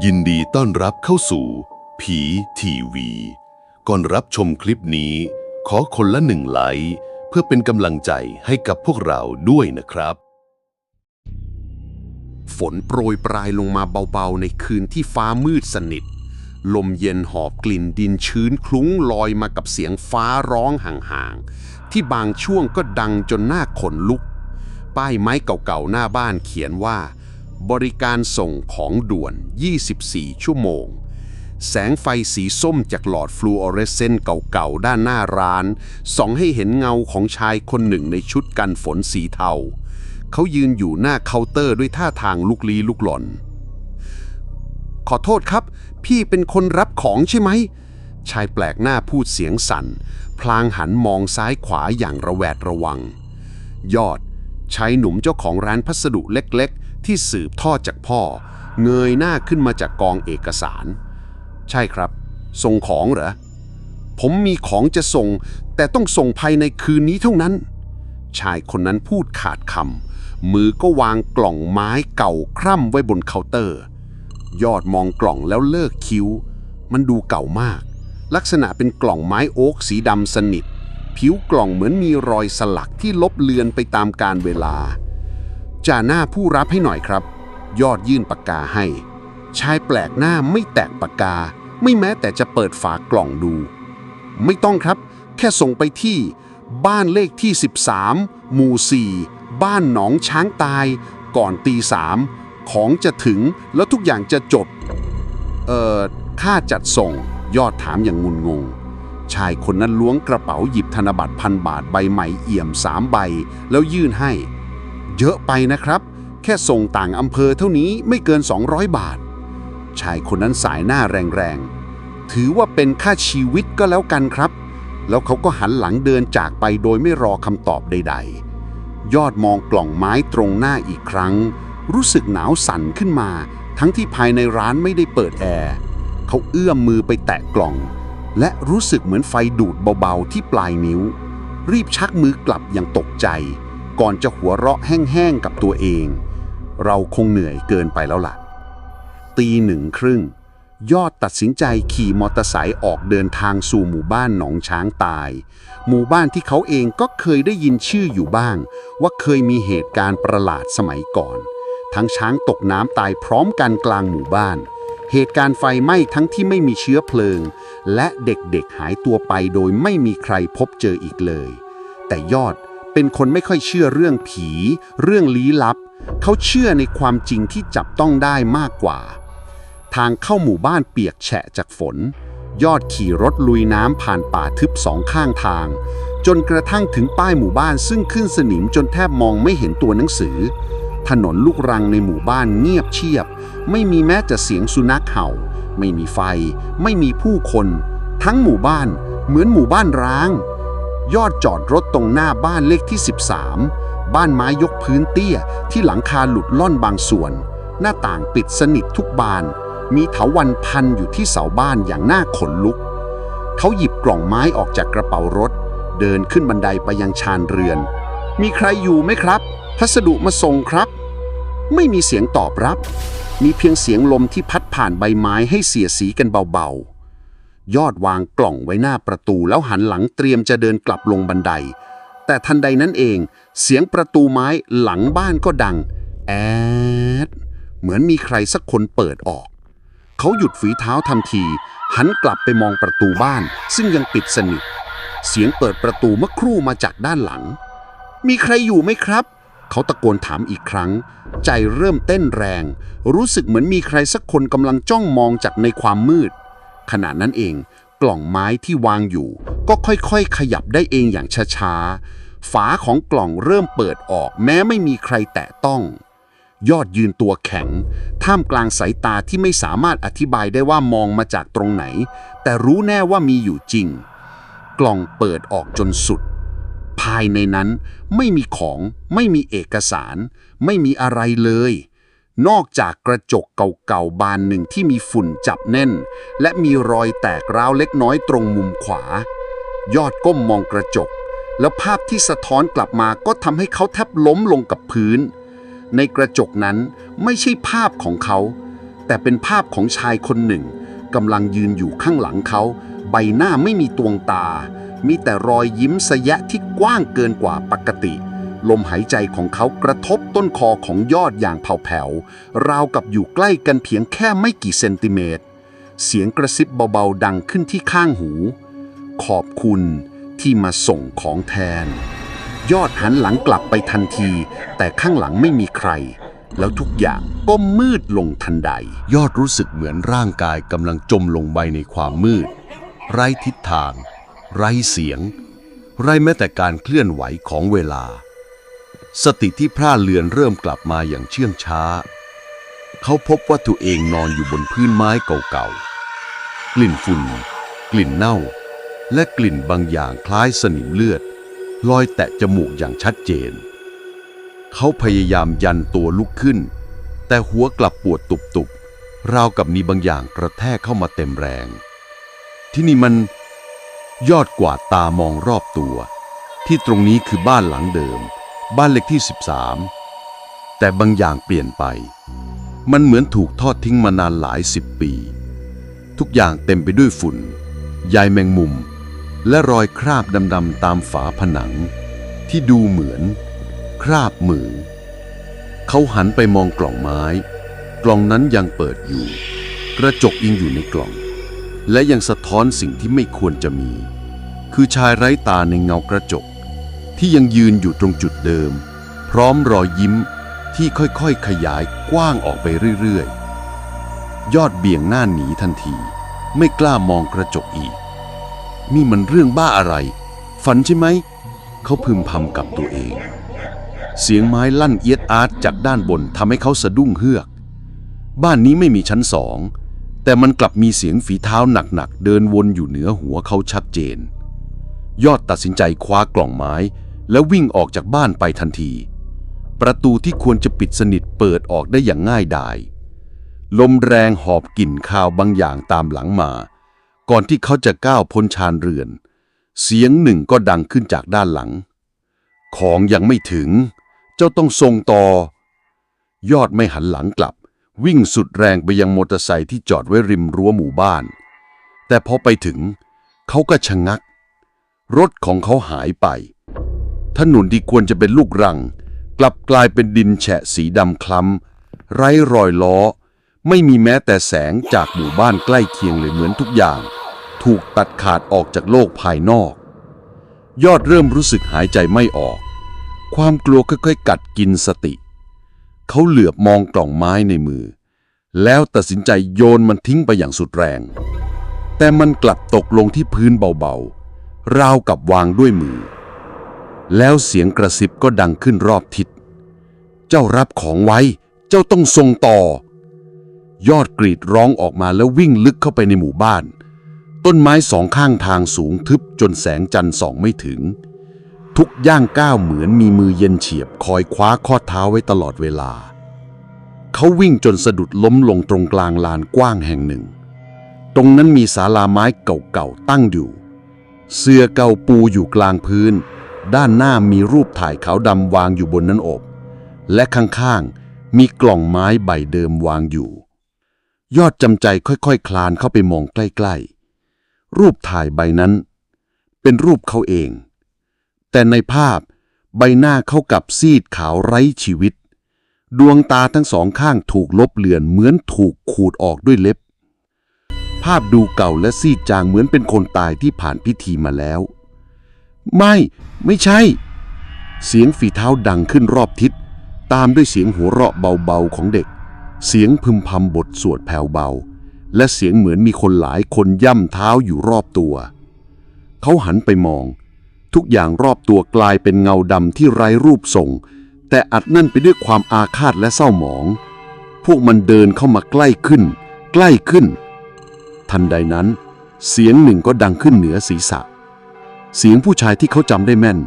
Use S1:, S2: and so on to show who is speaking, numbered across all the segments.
S1: ยินดีต้อนรับเข้าสู่ ผีทีวี ก่อนรับชมคลิปนี้ ขอคนละหนึ่งไลค์เพื่อเป็นกำลังใจให้กับพวกเราด้วยนะครับ
S2: ฝนโปรยปลายลงมาเบาๆ ในคืนที่ฟ้ามืดสนิท ลมเย็นหอบกลิ่นดินชื้นคลุ้งลอยมากับเสียงฟ้าร้องห่างๆ ที่บางช่วงก็ดังจนหน้าขนลุก ป้ายไม้เก่าๆ หน้าบ้านเขียนว่า บริการส่งของด่วน 24 ชั่วโมง แสงไฟสีส้มจากหลอดฟลูออเรสเซนต์เก่าๆ ด้านหน้าร้าน ส่องให้เห็นเงาของชายคนหนึ่งในชุดกันฝนสีเทา เขายืนอยู่หน้าเคาน์เตอร์ด้วยท่าทางลุกลี้ลุกหลนขอโทษครับ พี่เป็นคนรับของใช่ไหม ชายแปลกหน้าพูดเสียงสั่น พลางหันมองซ้ายขวาอย่างระแวดระวัง ยอดชายหนุ่มเจ้าของร้านพัสดุเล็ก ที่สืบทอดจากพ่อ เงยหน้าขึ้นมาจากกองเอกสาร ใช่ครับ ส่งของเหรอ ผมมีของจะส่ง แต่ต้องส่งภายในคืนนี้เท่านั้น ชายคนนั้นพูดขาดคำมือก็วางกล่องไม้เก่าคร่ำไว้บนเคาน์เตอร์ ยอดมองกล่องแล้วเลิกคิ้ว มันดูเก่ามาก ลักษณะเป็นกล่องไม้โอ๊กสีดำสนิท ผิวกล่องเหมือนมีรอยสลักที่ลบเลือนไปตามกาลเวลา จ่าหน้าผู้รับให้หน่อยครับ ยอดยื่นปากกาให้ ชายแปลกหน้าไม่แตกปากกา ไม่แม้แต่จะเปิดฝากล่องดู ไม่ต้องครับ แค่ส่งไปที่ บ้านเลขที่ 13 หมู่ 4 บ้านหนองช้างตาย ก่อนตีสามของจะถึงแล้วทุกอย่างจะจบ เอ่อ ค่าจัดส่ง ยอดถามอย่างงุนงง ชายคนนั้นล้วงกระเป๋าหยิบธนบัตรพันบาทใบใหม่เอี่ยมสามใบ แล้วยื่นให้ เยอะไปนะครับ แค่ส่งต่างอำเภอเท่านี้ไม่เกิน 200 บาท ชายคนนั้นสายหน้าแรงๆ ถือว่าเป็นค่าชีวิตก็แล้วกันครับ แล้วเขาก็หันหลังเดินจากไปโดยไม่รอคำตอบใด ๆ ยอดมองกล่องไม้ตรงหน้าอีกครั้ง รู้สึกหนาวสั่นขึ้นมา ทั้งที่ภายในร้านไม่ได้เปิดแอร์เขาเอื้อมมือไปแตะกล่อง และรู้สึกเหมือนไฟดูดเบาๆที่ปลายนิ้ว รีบชักมือกลับอย่างตกใจ ก่อนจะหัวเราะแห้งๆกับตัวเอง เราคงเหนื่อยเกินไปแล้วล่ะ ตีหนึ่งครึ่ง ยอดตัดสินใจขี่มอเตอร์ไซค์ออกเดินทางสู่หมู่บ้านหนองช้างตาย หมู่บ้านที่เขาเองก็เคยได้ยินชื่ออยู่บ้าง ว่าเคยมีเหตุการณ์ประหลาดสมัยก่อน ทั้งช้างตกน้ำตายพร้อมกันกลางหมู่บ้าน เหตุการณ์ไฟไหม้ทั้งที่ไม่มีเชื้อเพลิง และเด็กๆหายตัวไปโดยไม่มีใครพบเจออีกเลย แต่ยอด เป็นคนไม่ค่อยเชื่อเรื่องผี เรื่องลี้ลับ เขาเชื่อในความจริงที่จับต้องได้มากกว่า ทางเข้าหมู่บ้านเปียกแฉะจากฝน ยอดขี่รถลุยน้ำผ่านป่าทึบสองข้างทาง จนกระทั่งถึงป้ายหมู่บ้านซึ่งขึ้นสนิมจนแทบมองไม่เห็นตัวหนังสือ ถนนลูกรังในหมู่บ้านเงียบเชียบ ไม่มีแม้แต่เสียงสุนัขเห่า ไม่มีไฟ ไม่มีผู้คน ทั้งหมู่บ้านเหมือนหมู่บ้านร้าง ยอดจอดรถตรงหน้าบ้านเลขที่ 13 บ้านไม้ยกพื้นเตี้ยที่หลังคาหลุดล่อนบางส่วน หน้าต่างปิดสนิททุกบาน มีเถาวันพันอยู่ที่เสาบ้านอย่างน่าขนลุก เขาหยิบกล่องไม้ออกจากกระเป๋ารถ เดินขึ้นบันไดไปยังชานเรือน มีใครอยู่ไหมครับ พัสดุมาส่งครับ ไม่มีเสียงตอบรับ มีเพียงเสียงลมที่พัดผ่านใบไม้ให้เสียสีกันเบาๆ ยอดวางกล่องไว้หน้าประตูแล้วหันหลังเตรียมจะเดินกลับลงบันได แต่ทันใดนั้นเอง เสียงประตูไม้หลังบ้านก็ดัง แอด เหมือนมีใครสักคนเปิดออก เขาหยุดฝีเท้าทันที หันกลับไปมองประตูบ้าน ซึ่งยังปิดสนิท เสียงเปิดประตูเมื่อครู่มาจากด้านหลัง มีใครอยู่ไหมครับเขาตะโกนถามอีกครั้ง ใจเริ่มเต้นแรง รู้สึกเหมือนมีใครสักคนกำลังจ้องมองจากในความมืด ขณะนั้นเอง กล่องไม้ที่วางอยู่ ก็ค่อยๆ ขยับได้เองอย่างช้าๆ ฝาของกล่องเริ่มเปิดออกแม้ไม่มีใครแตะต้อง ยอดยืนตัวแข็ง ท่ามกลางสายตาที่ไม่สามารถอธิบายได้ว่ามองมาจากตรงไหน แต่รู้แน่ว่ามีอยู่จริง กล่องเปิดออกจนสุด ภายในนั้นไม่มีของ ไม่มีเอกสาร ไม่มีอะไรเลย นอกจากกระจกเก่าๆบานหนึ่งที่มีฝุ่นจับแน่น และมีรอยแตกร้าวเล็กน้อยตรงมุมขวา ยอดก้มมองกระจก แล้วภาพที่สะท้อนกลับมาก็ทำให้เขาแทบล้มลงกับพื้น ในกระจกนั้นไม่ใช่ภาพของเขา แต่เป็นภาพของชายคนหนึ่งกำลังยืนอยู่ข้างหลังเขา ใบหน้าไม่มีตวงตา มีแต่รอยยิ้มสยะที่กว้างเกินกว่าปกติ ลมหายใจของเขากระทบต้นคอของยอดอย่างแผ่วๆราวกับอยู่ใกล้กันเพียงแค่ไม่กี่เซนติเมตร เสียงกระซิบเบาๆดังขึ้นที่ข้างหู ขอบคุณที่มาส่งของแทน ยอดหันหลังกลับไปทันที แต่ข้างหลังไม่มีใคร แล้วทุกอย่างก็มืดลงทันใด
S1: ยอดรู้สึกเหมือนร่างกายกำลังจมลงไปในความมืด ไร้ทิศทาง ไร้เสียง ไร้แม้แต่การเคลื่อนไหวของเวลา สติที่พร่าเลือนเริ่มกลับมาอย่างเชื่องช้า เขาพบว่าตัวเองนอนอยู่บนพื้นไม้เก่าๆ กลิ่นฝุ่น กลิ่นเน่า และกลิ่นบางอย่างคล้ายสนิมเลือด ลอยแตะจมูกอย่างชัดเจน เขาพยายามยันตัวลุกขึ้น แต่หัวกลับปวดตุบๆ ราวกับมีบางอย่างกระแทกเข้ามาเต็มแรง ที่นี่มันยอดกว่าตามองรอบตัว ที่ตรงนี้คือบ้านหลังเดิม บ้านเล็กที่ 13 แต่บางอย่างเปลี่ยนไป มันเหมือนถูกทอดทิ้งมานานหลายสิบปี ทุกอย่างเต็มไปด้วยฝุ่นใยแมงมุม และรอยคราบดำๆตามฝาผนัง ที่ดูเหมือน คราบมือ เขาหันไปมองกล่องไม้ กล่องนั้นยังเปิดอยู่ กระจกยังอยู่ในกล่อง และยังสะท้อนสิ่งที่ไม่ควรจะมี คือชายไร้ตาในเงากระจก ที่ยังยืนอยู่ตรงจุดเดิม พร้อมรอยยิ้มที่ค่อยๆขยายกว้างออกไปเรื่อยๆ ยอดเบี่ยงหน้าหนีทันที ไม่กล้ามองกระจกอีก นี่มันเรื่องบ้าอะไร ฝันใช่ไหม เขาพึมพำกับตัวเอง เสียงไม้ลั่นเอียดอาร์ตจากด้านบนทำให้เขาสะดุ้งเฮือก บ้านนี้ไม่มีชั้นสอง แต่มันกลับมีเสียงฝีเท้าหนักๆ เดินวนอยู่เหนือหัวเขาชัดเจน ยอดตัดสินใจคว้ากล่องไม้ แล้ววิ่งออกจากบ้านไปทันที ประตูที่ควรจะปิดสนิทเปิดออกได้อย่างง่ายดาย ลมแรงหอบกลิ่นคาวบางอย่างตามหลังมา ก่อนที่เขาจะก้าวพ้นชานเรือน เสียงหนึ่งก็ดังขึ้นจากด้านหลัง ของยังไม่ถึง เจ้าต้องทรงต่อ ยอดไม่หันหลังกลับ วิ่งสุดแรงไปยังมอเตอร์ไซค์ที่จอดไว้ริมรั้วหมู่บ้าน แต่พอไปถึง เขาก็ชะงัก รถของเขาหายไป ถนนที่ควรจะเป็นลูกรัง กลับกลายเป็นดินแฉะสีดำคล้ำไร้รอยล้อ ไม่มีแม้แต่แสงจากหมู่บ้านใกล้เคียงเลยเหมือนทุกอย่าง ถูกตัดขาดออกจากโลกภายนอก ยอดเริ่มรู้สึกหายใจไม่ออก ความกลัวค่อยๆกัดกินสติ เขาเหลือบมองกล่องไม้ในมือ แล้วตัดสินใจโยนมันทิ้งไปอย่างสุดแรง แต่มันกลับตกลงที่พื้นเบาๆราวกับวางด้วยมือ แล้วเสียงกระซิบก็ดังขึ้นรอบทิศ เจ้ารับของไว้ เจ้าต้องทรงต่อ ยอดกรีดร้องออกมาแล้ววิ่งลึกเข้าไปในหมู่บ้าน ต้นไม้สองข้างทางสูงทึบจนแสงจันทร์ส่องไม่ถึง ทุกย่างก้าวเหมือนมีมือเย็นเฉียบคอยคว้าข้อเท้าไว้ตลอดเวลา เขาวิ่งจนสะดุดล้มลงตรงกลางลานกว้างแห่งหนึ่ง ตรงนั้นมีศาลาไม้เก่าๆตั้งอยู่ เสื่อเก่าปูอยู่กลางพื้น ด้านหน้ามีรูปถ่ายขาวดำวางอยู่บนนั้นอบ และข้างๆ มีกล่องไม้ใบเดิมวางอยู่ ยอดจำใจค่อยๆคคลานเข้าไปมองใกล้ๆ รูปถ่ายใบนั้น เป็นรูปเขาเอง แต่ในภาพใบหน้าเขากับซีดขาวไร้ชีวิต ดวงตาทั้งสองข้างถูกลบเลือนเหมือนถูกขูดออกด้วยเล็บ ภาพดูเก่าและซีดจางเหมือนเป็นคนตายที่ผ่านพิธีมาแล้ว ไม่ ไม่ใช่ เสียงฝีเท้าดังขึ้นรอบทิศ ตามด้วยเสียงหัวเราะเบาๆของเด็ก เสียงพึมพำบทสวดแผ่วเบา และเสียงเหมือนมีคนหลายคนย่ำเท้าอยู่รอบตัว เขาหันไปมอง ทุกอย่างรอบตัวกลายเป็นเงาดำที่ไร้รูปทรง แต่อัดแนั่นไปด้วยความอาฆาตและเศร้าหมอง พวกมันเดินเข้ามาใกล้ขึ้น ใกล้ขึ้น ทันใดนั้น เสียงหนึ่งก็ดังขึ้นเหนือศีรษะ เสียงผู้ชายที่เขาจำได้แม่น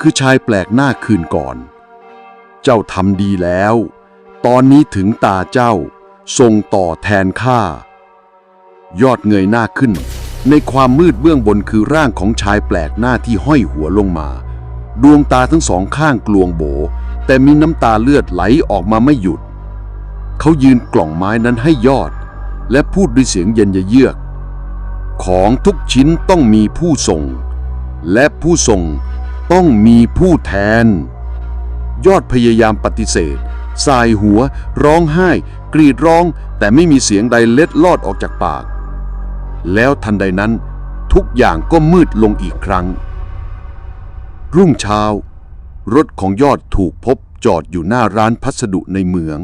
S1: คือชายแปลกหน้าคืนก่อน เจ้าทำดีแล้ว ตอนนี้ถึงตาเจ้าทรงต่อแทนข้ายอดเงยหน้าขึ้น ในความมืดเบื้องบนคือร่างของชายแปลกหน้าที่ห้อยหัวลงมา ดวงตาทั้งสองข้างกลวงโบ แต่มีน้ำตาเลือดไหลออกมาไม่หยุด เขายืนกล่องไม้นั้นให้ยอด และพูดด้วยเสียงเย็นเยือก ของทุกชิ้นต้องมีผู้ส่ง และผู้ส่งต้องมีผู้แทน ยอดพยายามปฏิเสธสายหัว ร้องไห้ กรีดร้อง แต่ไม่มีเสียงใดเล็ดลอดออกจากปาก แล้วทันใดนั้น ทุกอย่างก็มืดลงอีกครั้ง รุ่งเช้า รถของยอดถูกพบจอดอยู่หน้าร้านพัสดุในเมือง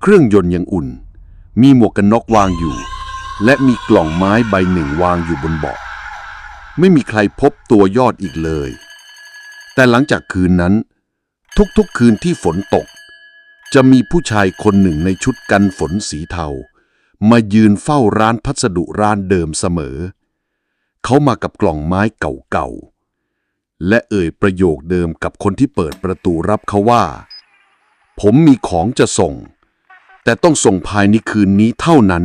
S1: เครื่องยนต์ยังอุ่น มีหมวกกันน็อกวางอยู่ และมีกล่องไม้ใบหนึ่งวางอยู่บนเบาะ ไม่มีใครพบตัวยอดอีกเลย แต่หลังจากคืนนั้น ทุกๆคืนที่ฝนตก จะมีผู้ชายคนหนึ่งในชุดกันฝนสีเทา มายืนเฝ้าร้านพัสดุร้านเดิมเสมอ เขามากับกล่องไม้เก่าๆ และเอ่ยประโยคเดิมกับคนที่เปิดประตูรับเขาว่า ผมมีของจะส่ง แต่ต้องส่งภายในคืนนี้เท่านั้น